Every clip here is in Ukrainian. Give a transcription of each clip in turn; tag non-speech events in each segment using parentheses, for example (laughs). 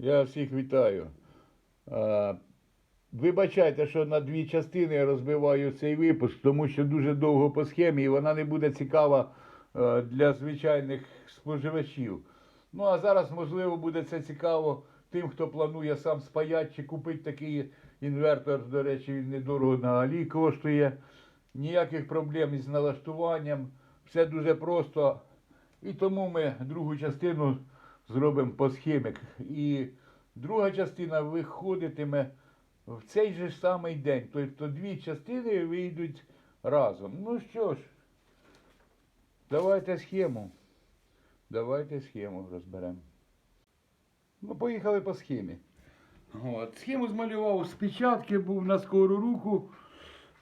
Я всіх вітаю. Вибачайте, що на дві частини я розбиваю цей випуск, тому що дуже довго по схемі і вона не буде цікава е, для звичайних споживачів. Ну а зараз, можливо, буде це цікаво тим, хто планує сам спаяти чи купити такий інвертор. До речі, він недорого на Алі коштує. Ніяких проблем із налаштуванням. Все дуже просто. І тому ми другу частину зробимо по схемі. І друга частина виходитиме в цей же самий день. Тобто дві частини вийдуть разом. Ну що ж, давайте схему. Давайте схему розберемо. Ну, поїхали по схемі. От, схему змалював з печатки, був на скору руку.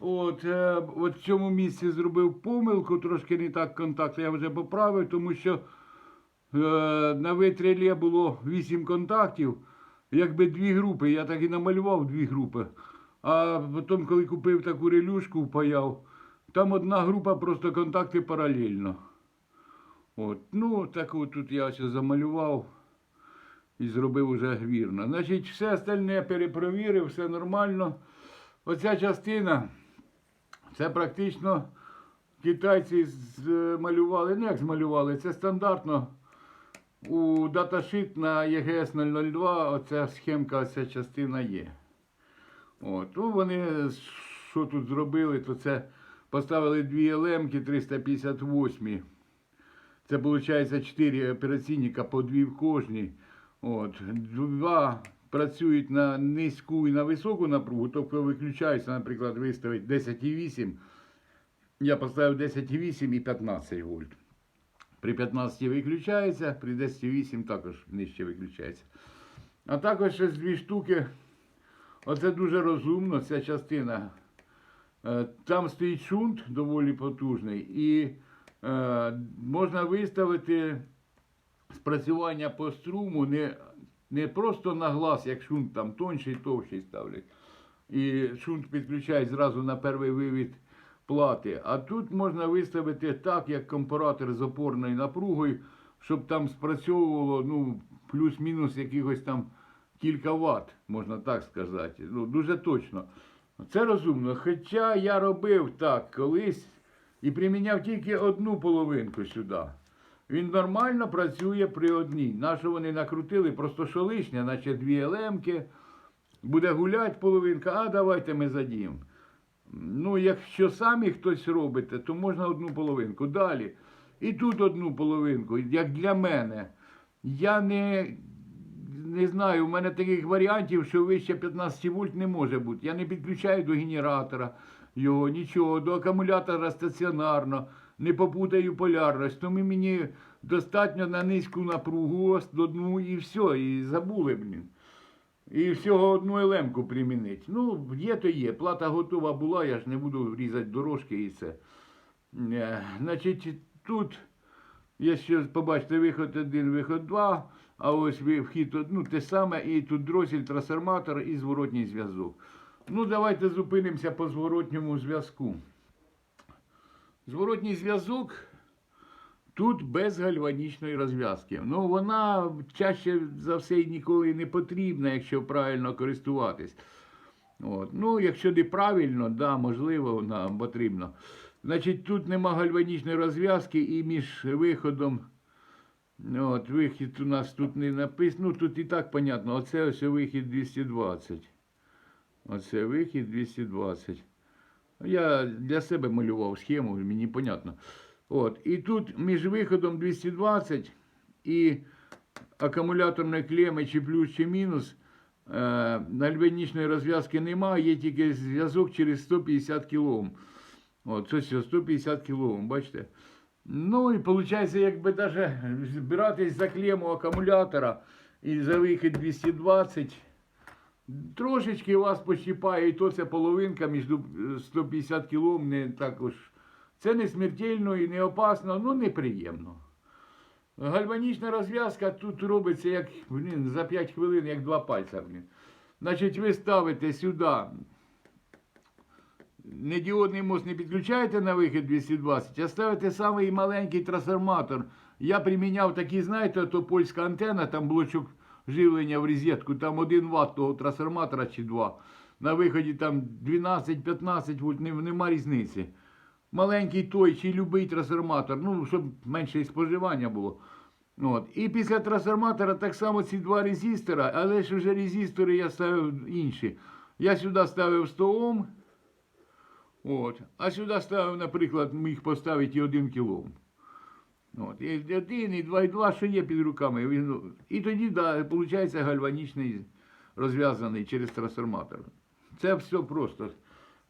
От, е, от в цьому місці зробив помилку, трошки не так контакт я вже поправив, тому що на витрілі було 8 контактів, якби дві групи. Я так і намалював дві групи. А потім, коли купив таку релюшку, впаяв, там одна група, просто контакти паралельно. От, ну, таку тут я ось замалював і зробив уже вірно. Значить, все остальне перепровірив, все нормально. Оця частина, це практично китайці змалювали, ну як змалювали, це стандартно. У даташит на ЄГС 002 оця схемка, ця частина є. От. Ну, вони що тут зробили, то це поставили дві елемки 358. Це виходить 4 операційника по дві в кожній. От. Два працюють на низьку і на високу напругу, тобто виключається, наприклад, виставить 10,8. Я поставив 10,8 і 15 вольт. При 15 виключається, при 10,8 також нижче виключається. А також ще дві штуки. Оце дуже розумно, ця частина. Е, Там стоїть шунт доволі потужний, і е, можна виставити спрацювання по струму не, не просто на глаз, як шунт там тонший, товщий ставлять. І шунт підключають зразу на перший вивід плати. А тут можна виставити так, як компаратор з опорною напругою, щоб там спрацьовувало ну, плюс-мінус якихось там кілька ватт, можна так сказати. Ну, дуже точно. Це розумно. Хоча я робив так колись і приміняв тільки одну половинку сюди. Він нормально працює при одній. Нащо вони накрутили, просто що лишнє, наче дві елемки. Буде гуляти половинка, а давайте ми задіємо. Ну, якщо самі хтось робите, то можна одну половинку. Далі. І тут одну половинку, як для мене. Я не, не знаю, у мене таких варіантів, що вище 15 вольт не може бути. Я не підключаю до генератора його, нічого, до акумулятора стаціонарно, не попутаю полярність. Тому мені достатньо на низьку напругу, одну і все, і забули, блін. І всього одну елемку примінити. Ну, є то є. Плата готова була, я ж не буду різати дорожки і це. Е, Значить, тут ще, побачите, виход один, виход два, а ось вхід ну, те саме, і тут дросіль, трансформатор і зворотній зв'язок. Ну, давайте зупинимося по зворотньому зв'язку. Зворотній зв'язок тут без гальванічної розв'язки. Ну, вона чаще за все ніколи не потрібна, якщо правильно користуватись. От. Ну, якщо неправильно, да, можливо, вона потрібна. Значить, тут нема гальванічної розв'язки і між виходом. От, вихід у нас тут не написано. Ну, тут і так понятно. Оце ось вихід 220. Оце вихід 220. Я для себе малював схему, мені понятно. От. І тут між виходом 220 і акумуляторної клеми чи плюс, чи мінус. Е, Гальванічної розв'язки немає, є тільки зв'язок через 150 кОм. От, це все, 150 кОм, бачите? Ну і виходить, якби навіть збиратись за клему акумулятора і за вихід 220, трошечки вас пощипає, і то це половинка між 150 кОм не також. Це не смертельно і не опасно, ну неприємно. Гальванічна розв'язка тут робиться як блін, за 5 хвилин, як два пальця. Блін. Значить, ви ставите сюди. Недіодний мост не підключаєте на вихід 220, а ставите самий маленький трансформатор. Я приміняв такий, знаєте, то польська антенна, там блочок живлення в розетку, там 1 Вт того трансформатора чи 2. На виході там 12-15 вольт, нема різниці. Маленький той чи любий трансформатор, ну, щоб менше споживання було. От. І після трансформатора так само ці два резистора, але ж вже резистори я ставив інші. Я сюди ставив 100 Ом, от, а сюди ставив, наприклад, міг поставити і 1 кОм. От, і один, і два, і два, що є під руками. І тоді, да, виходить гальванічний розв'язаний через трансформатор. Це все просто.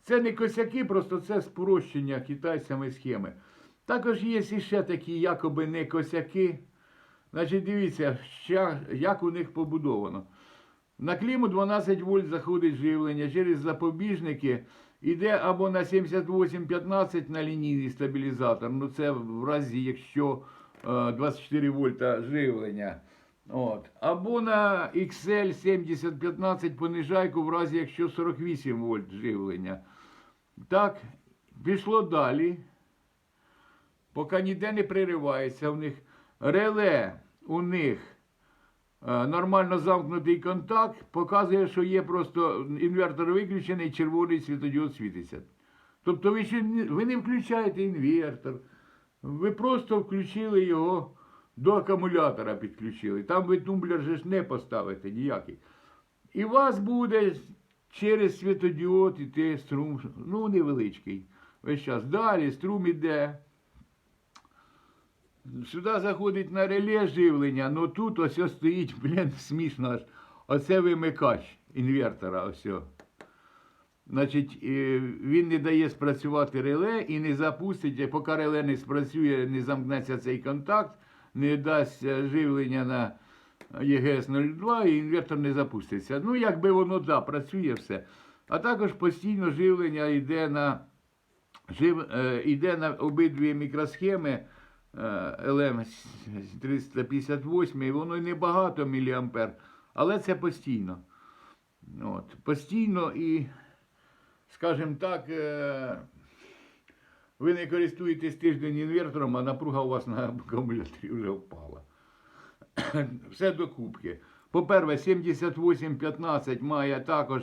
Це не косяки, просто це спрощення китайцями схеми. Також є ще такі якоби не косяки. Значить, дивіться, ща- як у них побудовано. На кліму 12 вольт заходить живлення, через запобіжники йде або на 78-15 на лінійний стабілізатор. Ну це в разі, якщо е, 24 вольта живлення. От. Або на XL 7015 понижайку в разі, якщо 48 вольт живлення. Так, пішло далі. Поки ніде не приривається у них. Реле у них е, нормально замкнутий контакт, показує, що є просто інвертор виключений, червоний світодіод світиться. Тобто ви, ще ви не включаєте інвертор, ви просто включили його до акумулятора підключили. Там ви тумблер же ж не поставите ніякий. І у вас буде через світодіод іти струм, ну невеличкий. Весь час. Далі струм іде. Сюди заходить на реле живлення, ну тут ось стоїть, блін, (laughs) смішно аж. Оце вимикач інвертора. Ось. Значить, е, він не дає спрацювати реле і не запустить, поки реле не спрацює, не замкнеться цей контакт, не дасть живлення на ЄГС 02 і інвертор не запуститься. Ну, якби воно да, працює все. А також постійно живлення йде на, жив, е, йде на обидві мікросхеми е, LM358, і воно небагато міліампер, але це постійно. От, постійно і, скажімо так, е, ви не користуєтесь тиждень інвертором, а напруга у вас на акумуляторі вже впала. (laughs) Все до кубки. По-перше, 7815 має також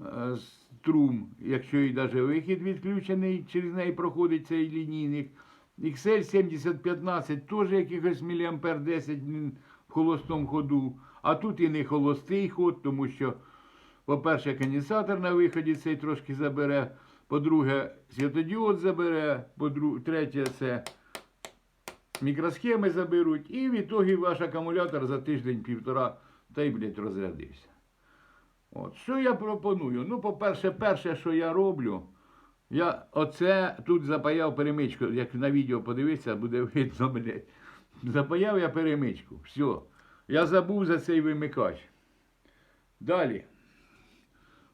е, струм, якщо і навіть вихід відключений, через неї проходить цей лінійник. XL 7015 теж якихось міліампер 10 він в холостому ходу. А тут і не холостий ход, тому що, по-перше, конденсатор на виході цей трошки забере. По-друге, світодіод забере. По-друге, третє, це мікросхеми заберуть. І в ітогі ваш акумулятор за тиждень-півтора та й, блядь, розрядився. От. Що я пропоную? Ну, по-перше, перше, що я роблю, я оце тут запаяв перемичку. Як на відео подивитися, буде видно, блядь. Запаяв я перемичку. Все. Я забув за цей вимикач. Далі.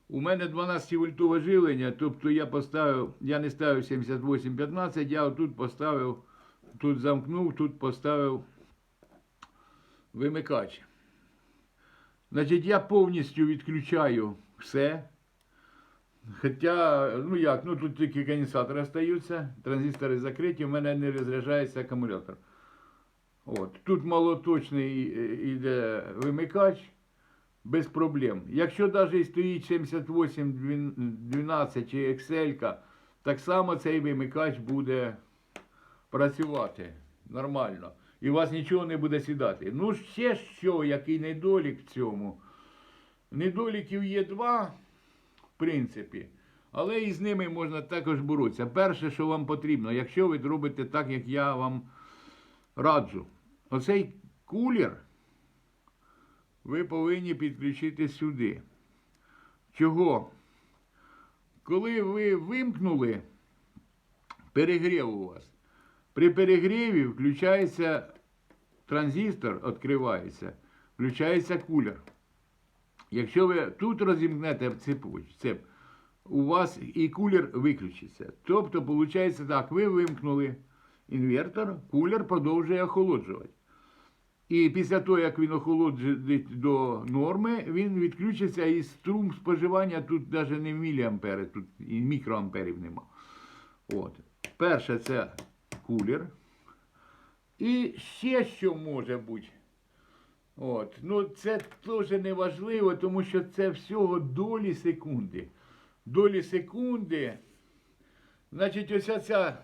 У мене 12 вольтове живлення, тобто я поставив, я не ставив 7815, я тут поставив, тут замкнув, тут поставив вимикач. Значить, я повністю відключаю все. Хоча, ну як, ну тут тільки конденсатори остаються, транзистори закриті, у мене не розряджається акумулятор. От. Тут малоточний е, іде вимикач без проблем. Якщо навіть стоїть 7812 чи Excel, так само цей вимикач буде працювати нормально. І у вас нічого не буде сідати. Ну, ще що, який недолік в цьому. Недоліків є два, в принципі. Але і з ними можна також боротися. Перше, що вам потрібно, якщо ви робите так, як я вам раджу, оцей кулер ви повинні підключити сюди. Чого? Коли ви вимкнули перегрів у вас, при перегріві включається транзистор, відкривається, включається кулер. Якщо ви тут розімкнете цеп, у вас і кулер виключиться. Тобто, виходить так, ви вимкнули інвертор, кулер продовжує охолоджувати. І після того, як він охолоджить до норми, він відключиться і струм споживання тут навіть не міліампери, тут і мікроамперів нема. От. Перше це кулер. І ще що може бути. От. Ну, це теж не важливо, тому що це всього долі секунди. Долі секунди. Значить, ось ця,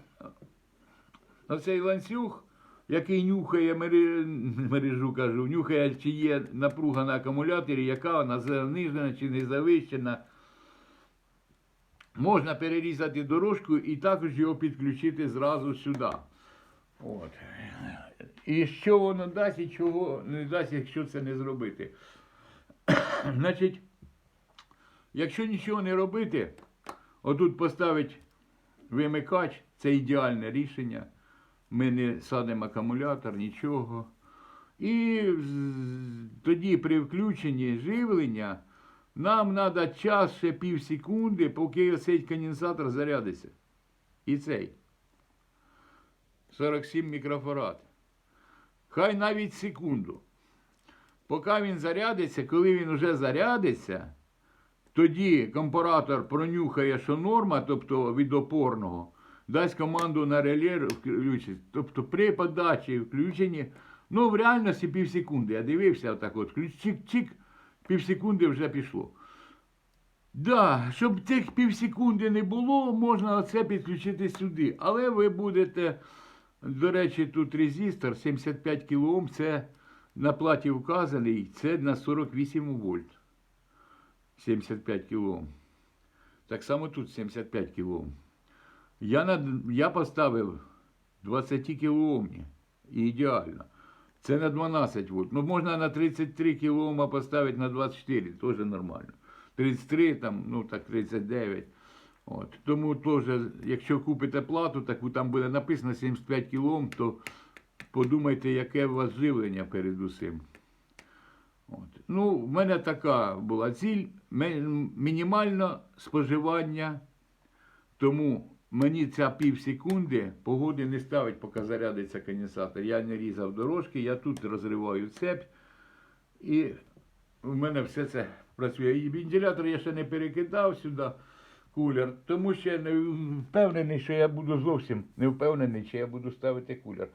оцей ланцюг, який нюхає мережу, кажу, нюхає, чи є напруга на акумуляторі, яка вона занижена чи не завищена. Можна перерізати дорожку і також його підключити зразу сюди. От. І що воно дасть і чого не дасть, якщо це не зробити. (coughs) Значить, якщо нічого не робити, отут поставить вимикач, це ідеальне рішення. Ми не садимо акумулятор, нічого. І тоді при включенні живлення нам треба час ще пів секунди, поки цей конденсатор зарядиться. І цей. 47 мікрофарад. Хай навіть секунду. Поки він зарядиться, коли він вже зарядиться, тоді компаратор пронюхає, що норма, тобто від опорного, дасть команду на реле включить. Тобто при подачі включенні, ну в реальності пів секунди. Я дивився отак от, чик-чик, пів секунди вже пішло. Да, щоб цих пів секунди не було, можна оце підключити сюди. Але ви будете, до речі, тут резистор 75 кОм, це на платі вказаний, це на 48 вольт. 75 кОм. Так само тут 75 кОм. Я, я поставив 20 кОмні. І ідеально. Це на 12 вольт. Ну, можна на 33 кОм поставити на 24, теж нормально. 33, там, ну так 39. От. Тому теж, якщо купите плату, таку там буде написано 75 кОм, то подумайте, яке у вас живлення перед усім. От. Ну, в мене така була ціль. Мінімально споживання, тому мені ця пів секунди погоди не ставить, поки зарядиться конденсатор. Я не різав дорожки, я тут розриваю цепь. І в мене все це працює. І вентилятор я ще не перекидав сюди, кулер, тому що я не впевнений, що я буду зовсім не впевнений, чи я буду ставити кулер.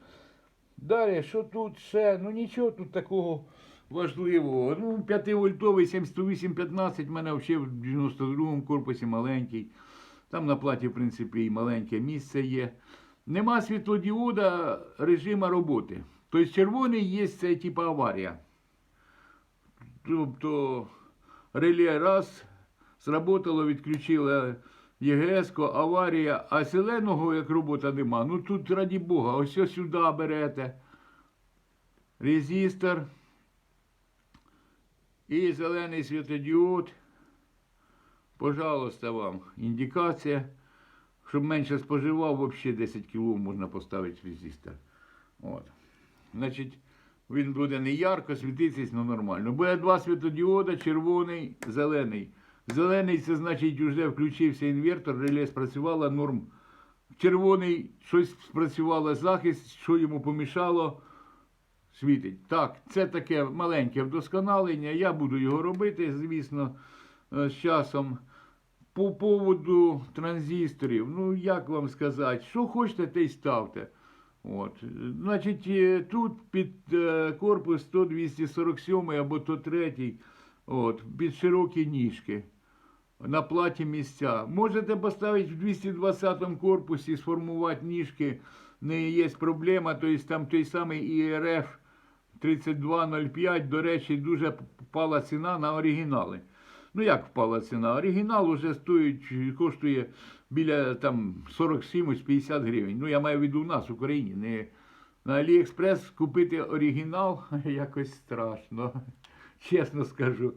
Далі, що тут ще? Ну нічого тут такого важливого. Ну, 5-вольтовий 7815 в мене взагалі в 92-му корпусі маленький. Там на платі, в принципі, і маленьке місце є. Нема світлодіода режиму роботи. Тобто червоний є це типу аварія. Тобто реле раз, сработало, відключило ЄГС, аварія, а зеленого як робота нема. Ну тут, раді Бога, ось сюди берете. Резистор і зелений світодіод. Пожалуйста, вам індикація. Щоб менше споживав, взагалі 10 кг можна поставити резистор. От. Значить, він буде не ярко світитись, але нормально. Буде два світодіода, червоний, зелений. Зелений це значить, вже включився інвертор, реле спрацювала норм. Червоний щось спрацювало захист, що йому помішало, світить. Так, це таке маленьке вдосконалення. Я буду його робити, звісно, з часом. По поводу транзисторів, ну як вам сказати, що хочете, те й ставте. От. Значить, е, тут під е, корпус 100 247 або то третій, от, під широкі ніжки. На платі місця. Можете поставити в 220 корпусі, сформувати ніжки, не є проблема. Тобто там той самий ІРФ 3205, до речі, дуже впала ціна на оригінали. Ну як впала ціна? Оригінал уже стоїть, коштує біля там 47-50 гривень. Ну я маю в виду у нас в Україні. Не на Аліекспрес купити оригінал (laughs) якось страшно, (laughs) чесно скажу.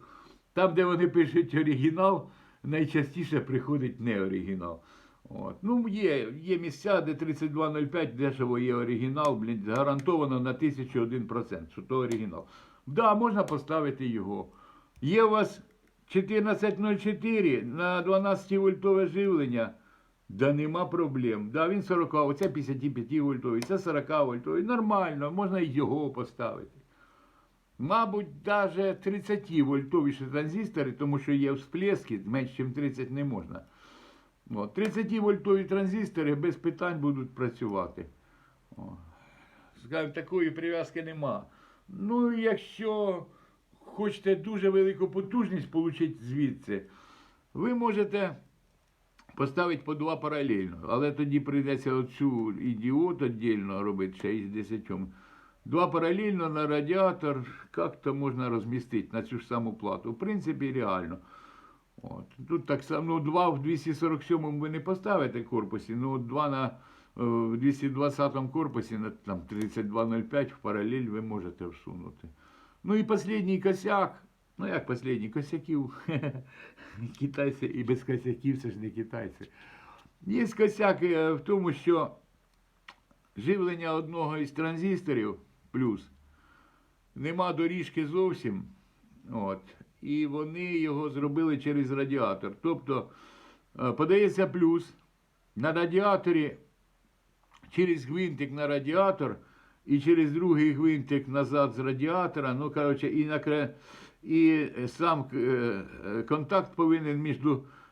Там, де вони пишуть оригінал, найчастіше приходить не оригінал. От. Ну, є, є місця, де 3205 дешево є оригінал, блін, гарантовано на 1001%, що то оригінал. Да, можна поставити його. Є у вас 1404 на 12 вольтове живлення. Да нема проблем. Да, він 40, оце 55 вольтовий, це 40 вольтовий. Нормально, можна і його поставити. Мабуть, навіть 30 вольтовіші транзистори, тому що є всплески, менше, ніж 30 не можна. 30 вольтові транзистори без питань будуть працювати. О. Такої прив'язки нема. Ну, якщо хочете дуже велику потужність отримати звідси, ви можете поставити по два паралельно, але тоді прийдеться оцю ідіот віддільно робити ще із 10. Два паралельно на радіатор, як то можна розмістити на цю ж саму плату. В принципі, реально. От. Тут так само, ну, два в 247 ви не поставите корпусі, ну два на е, в 220 корпусі, на там 3205 в паралель ви можете всунути. Ну і останній косяк. Ну як останній? Косяків. (laughs) Китайці і без косяків це ж не китайці. Є косяк е, в тому, що живлення одного із транзисторів плюс нема доріжки зовсім. От, і вони його зробили через радіатор. Тобто е, подається плюс на радіаторі через гвинтик на радіатор і через другий гвинтик назад з радіатора. Ну, коротше, і, на, кра- і сам е, е, контакт повинен між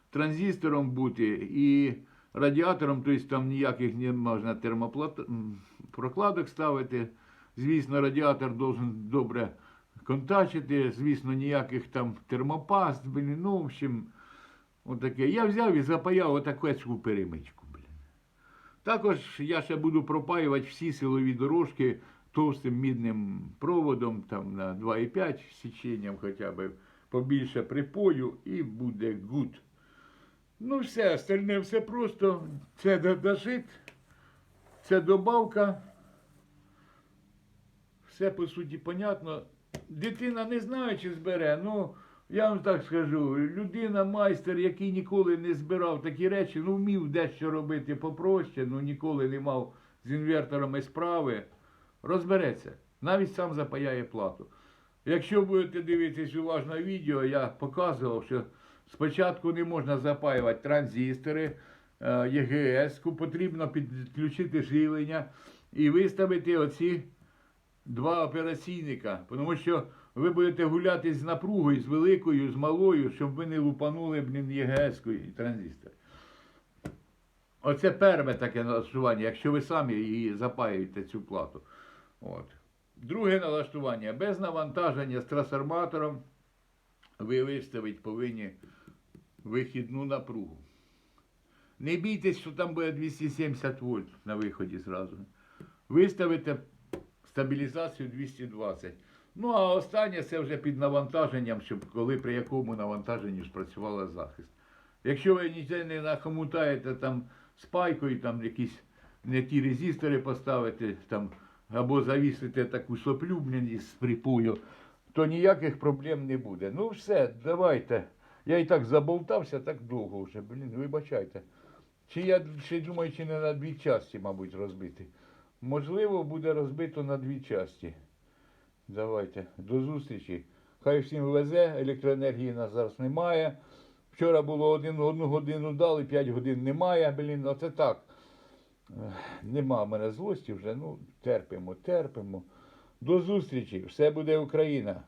транзистором бути і радіатором, тобто там ніяких не можна термоплат... ставити. Звісно, радіатор должен добре контачити, звісно, ніяких там термопаст, ну, в общем, отаке. Я взяв і запаяв отаку перемичку. Також я ще буду пропаювати всі силові дорожки товстим мідним проводом, там на 2,5 січенням хоча б побільше припою і буде гуд. Ну, все, остальне все просто. Це додашит, це добавка. Все по суті понятно. Дитина не знає, чи збере. Ну, я вам так скажу, людина, майстер, який ніколи не збирав такі речі, ну вмів дещо робити попроще, ну ніколи не мав з інверторами справи, розбереться. Навіть сам запаяє плату. Якщо будете дивитись уважно відео, я показував, що спочатку не можна запаювати транзистори, е, ЄГС, потрібно підключити живлення і виставити оці два операційника, тому що ви будете гуляти з напругою, з великою, з малою, щоб ви не лупанули блін, ЄГС і транзистор. Оце перше таке налаштування, якщо ви самі її запаюєте цю плату. От. Друге налаштування. Без навантаження з трансформатором ви виставити повинні вихідну напругу. Не бійтесь, що там буде 270 вольт на виході зразу. Виставите стабілізацію 220. Ну, а останнє це вже під навантаженням, щоб коли при якому навантаженні спрацювала захист. Якщо ви ніде не нахомутаєте там спайкою, там якісь не ті резистори поставите, там, або завісите таку соплю блін, із припою, то ніяких проблем не буде. Ну все, давайте. Я і так заболтався так довго вже, блін, вибачайте. Чи я ще думаю, чи не на дві часті, мабуть, розбити. Можливо, буде розбито на дві часті. Давайте, до зустрічі. Хай всім везе, електроенергії нас зараз немає. Вчора було один, одну годину дали, п'ять годин немає. Блін, оце так. Нема в мене злості вже. Ну, терпимо, терпимо. До зустрічі. Все буде Україна.